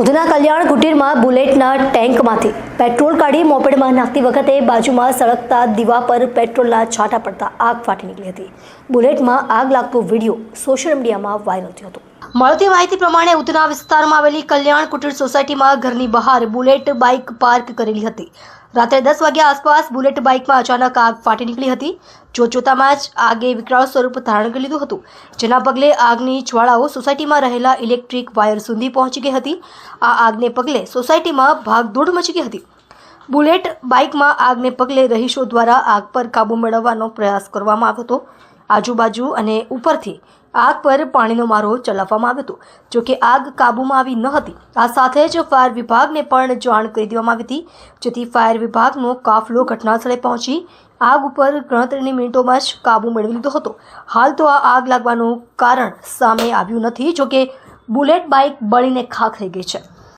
ઉધના કલ્યાણ કુટીરમાં બુલેટના ટેન્કમાંથી petrol કાઢી મોપેડમાં નાખતી વખતે બાજુમાં સળગતા દીવા પર પેટ્રોલના છાંટા પડતા આગ ફાટી નીકળી હતી. બુલેટમાં આગ લાગતો વીડિયો સોશિયલ મીડિયામાં વાયરલ થયો હતો. મળતી માહિતી પ્રમાણે ઉધના વિસ્તારમાં આવેલી કલ્યાણ કુટીર સોસાયટીમાં ઘરની બહાર બુલેટ બાઇક પાર્ક કરેલી હતી. રાત્રે દસ વાગ્યા આસપાસ બુલેટ બાઇકમાં અચાનક આગ ફાટી નીકળી હતી. જોતજોતામાં જ આગે વિકરાળ સ્વરૂપ ધારણ કરી લીધું હતું, જેના પગલે આગની જ્વાળાઓ સોસાયટીમાં રહેલા ઇલેક્ટ્રિક વાયર સુધી પહોંચી ગઈ હતી. આ આગને પગલે સોસાયટીમાં ભાગદોડ મચી ગઈ હતી. બુલેટ બાઇકમાં આગને પગલે રહીશો દ્વારા આગ પર કાબૂ મેળવવાનો પ્રયાસ કરવામાં આવ્યો હતો. આજુબાજુ અને ઉપરથી આગ પર પાણીનો મારો ચલાવવામાં આવ્યો હતો. જોકે આગ કાબૂમાં આવી ન હતી. આ સાથે જ ફાયર વિભાગને પણ જાણ કરી દેવામાં આવી હતી. જેથી ફાયર વિભાગનો કાફલો ઘટનાસ્થળે પહોંચી આગ ઉપર ગણતરીની મિનિટોમાં જ કાબૂ મેળવી લીધો હતો. હાલ તો આ આગ લાગવાનું કારણ સામે આવ્યું નથી જોકે બુલેટ બાઇક બળીને ખાખ થઈ ગઈ છે.